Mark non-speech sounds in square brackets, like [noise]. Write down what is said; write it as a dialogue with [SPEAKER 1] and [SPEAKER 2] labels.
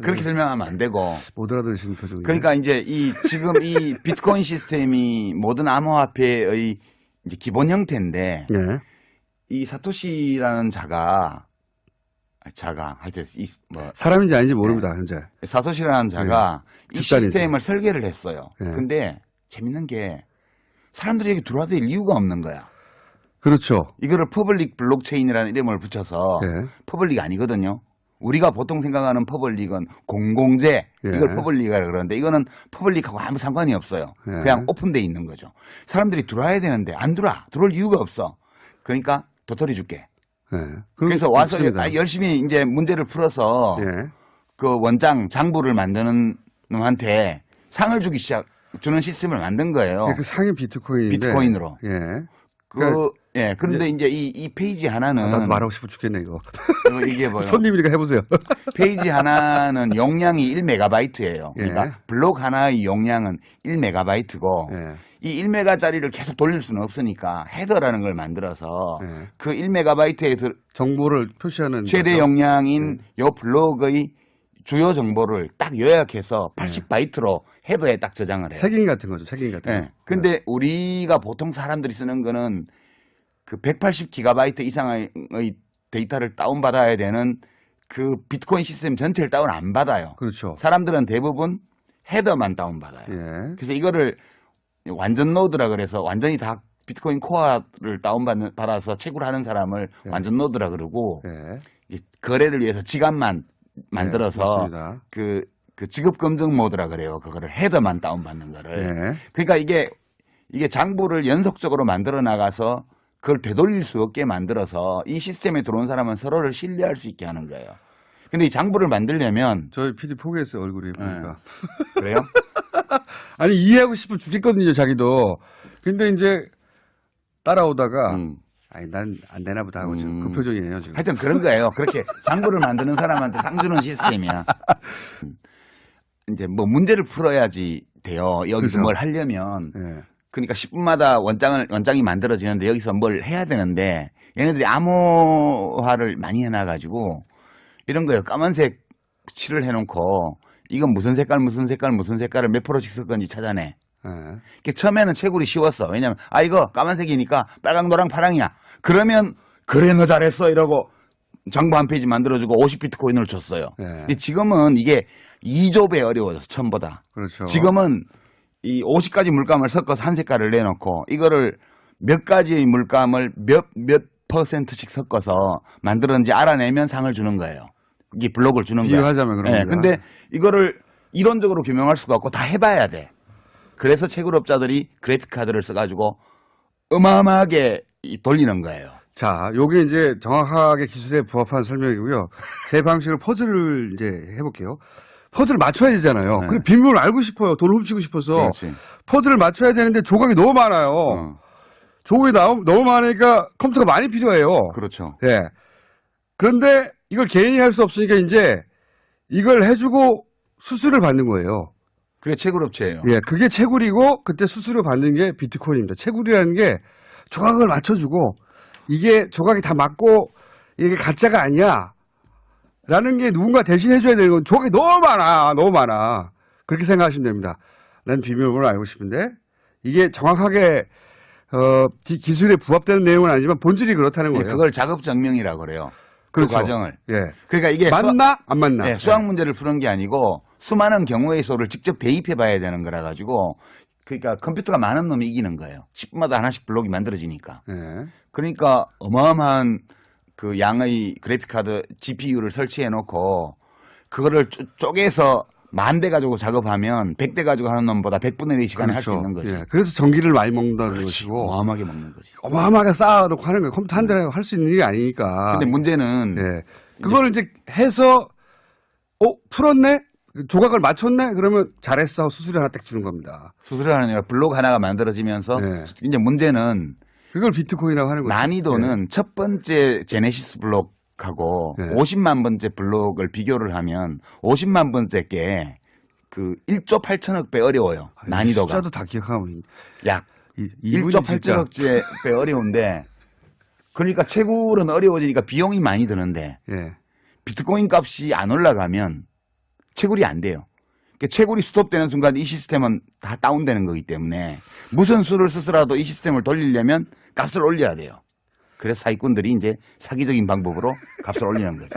[SPEAKER 1] 그렇게 설명하면 안 되고.
[SPEAKER 2] 못 알아들으시는 표정이.
[SPEAKER 1] 그러니까 이제 이 지금 이 비트코인 시스템이 모든 암호화폐의 이제 기본 형태인데
[SPEAKER 2] 예.
[SPEAKER 1] 이 사토시라는 자가 아, 자가 하여튼 이뭐
[SPEAKER 2] 사람인지 아닌지 모릅니다, 현재.
[SPEAKER 1] 사토시라는 자가 이
[SPEAKER 2] 네. 집단이죠.
[SPEAKER 1] 시스템을 설계를 했어요.
[SPEAKER 2] 네.
[SPEAKER 1] 근데 재밌는 게 사람들이 여기 들어와도 될 이유가 없는 거야.
[SPEAKER 2] 그렇죠.
[SPEAKER 1] 이거를 퍼블릭 블록체인이라는 이름을 붙여서
[SPEAKER 2] 예.
[SPEAKER 1] 퍼블릭 아니거든요. 우리가 보통 생각하는 퍼블릭은 공공재
[SPEAKER 2] 예.
[SPEAKER 1] 이걸 퍼블릭이라 그러는데 이거는 퍼블릭하고 아무 상관이 없어요.
[SPEAKER 2] 예.
[SPEAKER 1] 그냥 오픈돼 있는 거죠. 사람들이 들어와야 되는데 안 들어와. 들어올 이유가 없어. 그러니까 도토리 줄게.
[SPEAKER 2] 예.
[SPEAKER 1] 그래서 와서. 아, 열심히 이제 문제를 풀어서
[SPEAKER 2] 예.
[SPEAKER 1] 그 원장 장부를 만드는 놈한테 상을 주기 시작 주는 시스템을 만든 거예요.
[SPEAKER 2] 그 상위 비트코인인데.
[SPEAKER 1] 비트코인으로.
[SPEAKER 2] 예.
[SPEAKER 1] 그
[SPEAKER 2] 그러니까
[SPEAKER 1] 예. 그런데 이제 이, 이 페이지 하나는
[SPEAKER 2] 아, 나도 말하고 싶어 죽겠네, 이거.
[SPEAKER 1] 이게 뭐요?
[SPEAKER 2] 손님이니까 해보세요. [laughs]
[SPEAKER 1] 페이지 하나는 용량이 1메가바이트예요.
[SPEAKER 2] 예.
[SPEAKER 1] 그러니까 블록 하나의 용량은 1메가바이트고
[SPEAKER 2] 예.
[SPEAKER 1] 이 1메가짜리를 계속 돌릴 수는 없으니까 헤더라는 걸 만들어서
[SPEAKER 2] 예.
[SPEAKER 1] 그 1메가바이트에 들,
[SPEAKER 2] 정보를 표시하는.
[SPEAKER 1] 최대
[SPEAKER 2] 거죠.
[SPEAKER 1] 용량인
[SPEAKER 2] 네.
[SPEAKER 1] 요 블록의 주요 정보를 딱 요약해서 80바이트로 헤더에 딱 저장을 해요.
[SPEAKER 2] 색인 같은 거죠, 색인 같은
[SPEAKER 1] 예.
[SPEAKER 2] 거.
[SPEAKER 1] 근데 우리가 보통 사람들이 쓰는 거는 그 180기가바이트 이상의 데이터를 다운받아야 되는 그 비트코인 시스템 전체를 다운 안 받아요.
[SPEAKER 2] 그렇죠.
[SPEAKER 1] 사람들은 대부분 헤더만 다운받아요.
[SPEAKER 2] 예.
[SPEAKER 1] 그래서 이거를 완전 노드라 그래서 완전히 다 비트코인 코어를 다운받는 받아서 채굴 하는 사람을
[SPEAKER 2] 예.
[SPEAKER 1] 완전 노드라 그러고
[SPEAKER 2] 예.
[SPEAKER 1] 이 거래를 위해서 지갑만 만들어서
[SPEAKER 2] 네.
[SPEAKER 1] 그, 그 지급 검증 모드라 그래요. 그거를 헤더만 다운받는 거를.
[SPEAKER 2] 예.
[SPEAKER 1] 그러니까 이게 이게 장부를 연속적으로 만들어 나가서 그걸 되돌릴 수 없게 만들어서 이 시스템에 들어온 사람은 서로를 신뢰할 수 있게 하는 거예요. 근데 이 장부를 만들려면
[SPEAKER 2] 저희 PD 포기했어요, 얼굴이
[SPEAKER 1] 네.
[SPEAKER 2] 보니까.
[SPEAKER 1] 그래요? [laughs]
[SPEAKER 2] 아니, 이해하고 싶으면 죽겠거든요, 자기도. 근데 이제 따라오다가,
[SPEAKER 1] 음.
[SPEAKER 2] 아니, 난 안 되나 보다 하고 지금
[SPEAKER 1] 음.
[SPEAKER 2] 그 표정이에요, 지금.
[SPEAKER 1] 하여튼 그런 거예요. 그렇게 장부를 만드는 사람한테 상 주는 시스템이야. [laughs] 음. 이제 뭐 문제를 풀어야지 돼요. 여기서
[SPEAKER 2] 그죠.
[SPEAKER 1] 뭘 하려면
[SPEAKER 2] 예.
[SPEAKER 1] 그러니까 10분마다 원장을 원장이 만들어지는데 여기서 뭘 해야 되는데 얘네들이 암호화를 많이 해놔가지고 이런 거예요. 까만색 칠을 해놓고 이건 무슨 색깔 무슨 색깔 무슨 색깔을 몇 프로씩 쓸 건지 찾아내.
[SPEAKER 2] 예.
[SPEAKER 1] 이게 처음에는 채굴이 쉬웠어. 왜냐면 아 이거 까만색이니까 빨강 노랑 파랑이야. 그러면 그래 너 잘했어 이러고 장부 한 페이지 만들어주고 50비트 코인을 줬어요.
[SPEAKER 2] 예.
[SPEAKER 1] 근데 지금은 이게 2조 배 어려워졌어 처음보다.
[SPEAKER 2] 그렇죠.
[SPEAKER 1] 지금은 이 50가지 물감을 섞어서 한 색깔을 내놓고 이거를 몇 가지의 물감을 몇, 몇 퍼센트씩 섞어서 만들었는지 알아내면 상을 주는 거예요. 이게 블록을 주는 거예요.
[SPEAKER 2] 비유하자면 그런
[SPEAKER 1] 예,
[SPEAKER 2] 겁니다.
[SPEAKER 1] 근데 이거를 이론적으로 규명할 수가 없고 다 해봐야 돼. 그래서 채굴업자들이 그래픽 카드를 써가지고 어마어마하게 이- 돌리는 거예요.
[SPEAKER 2] 자, 요게 이제 정확하게 기술에 부합한 설명이고요. [laughs] 제 방식으로 퍼즐을 이제 해볼게요. 퍼즐을 맞춰야 되잖아요.
[SPEAKER 1] 네.
[SPEAKER 2] 그 비밀을 알고 싶어요. 돈 훔치고 싶어서.
[SPEAKER 1] 그렇지.
[SPEAKER 2] 퍼즐을 맞춰야 되는데 조각이 너무 많아요.
[SPEAKER 1] 어,
[SPEAKER 2] 조각이 너무, 많으니까 컴퓨터가 많이 필요해요.
[SPEAKER 1] 그렇죠.
[SPEAKER 2] 예. 그런데 이걸 개인이 할 수 없으니까 이제 이걸 해주고 수수료를 받는 거예요.
[SPEAKER 1] 그게 채굴업체예요.
[SPEAKER 2] 예, 그게 채굴이고 그때 수수료 받는 게 비트코인입니다. 채굴이라는 게 조각을 맞춰주고 이게 조각이 다 맞고 이게 가짜가 아니야. 라는 게 누군가 대신 해줘야 되는 건 조각이 너무 많아. 너무 많아. 그렇게 생각하시면 됩니다. 난 비밀번호를 알고 싶은데 이게 정확하게 어, 기- 기술에 부합되는 내용은 아니지만 본질이 그렇다는
[SPEAKER 1] 예,
[SPEAKER 2] 거예요.
[SPEAKER 1] 그걸 작업증명이라고 그래요. 그
[SPEAKER 2] 그렇죠.
[SPEAKER 1] 과정을.
[SPEAKER 2] 예.
[SPEAKER 1] 그러니까 이게 수학-
[SPEAKER 2] 맞나? 안 맞나?
[SPEAKER 1] 네, 수학 문제를 푸는 게 아니고 수많은 경우의 수를 직접 대입해 봐야 되는 거라 가지고 그러니까 컴퓨터가 많은 놈이 이기는 거예요. 10분마다 하나씩 블록이 만들어지니까.
[SPEAKER 2] 예.
[SPEAKER 1] 그러니까 어마어마한 그 양의 그래픽 카드 GPU를 설치해 놓고 그거를 쪼, 쪼개서 만대 가지고 작업하면 100대 가지고 하는 놈보다 100분의 1의 시간에 할수 있는 거지.
[SPEAKER 2] 예. 그래서 전기를 많이 먹는다는. 것이고
[SPEAKER 1] 어마어마하게 먹는 거지.
[SPEAKER 2] 어마어마하게 쌓아놓고 하는 거예요. 컴퓨터 한 대로 할 수 있는 일이 아니니까.
[SPEAKER 1] 근데 문제는
[SPEAKER 2] 예. 그걸 이제 해서 어 풀었네 조각을 맞췄네 그러면 잘했어 수수료 하나 딱 주는 겁니다.
[SPEAKER 1] 수수료 하는 아니라 블록 하나가 만들어지면서
[SPEAKER 2] 네.
[SPEAKER 1] 이제 문제는
[SPEAKER 2] 그걸 비트코인이라고 하는 거죠.
[SPEAKER 1] 난이도는 첫 번째 제네시스 블록하고
[SPEAKER 2] 네.
[SPEAKER 1] 50만 번째 블록을 비교를 하면 50만 번째 게그 1조 8천억 배 어려워요.
[SPEAKER 2] 아, 이
[SPEAKER 1] 난이도가.
[SPEAKER 2] 숫자도 다 기억하면
[SPEAKER 1] 약
[SPEAKER 2] 이, 이분이
[SPEAKER 1] 1조
[SPEAKER 2] 진짜
[SPEAKER 1] 8천억 배 어려운데 그러니까 채굴은 어려워지니까 비용이 많이 드는데
[SPEAKER 2] 예.
[SPEAKER 1] 비트코인 값이 안 올라가면 채굴이 안 돼요. 그러니까 채굴이 스톱되는 순간 이 시스템은 다 다운되는 거기 때문에 무슨 수를 쓰더라도 이 시스템을 돌리려면 값을 올려야 돼요. 그래서 사기꾼들이 이제 사기적인 방법으로 값을 올리는 거죠.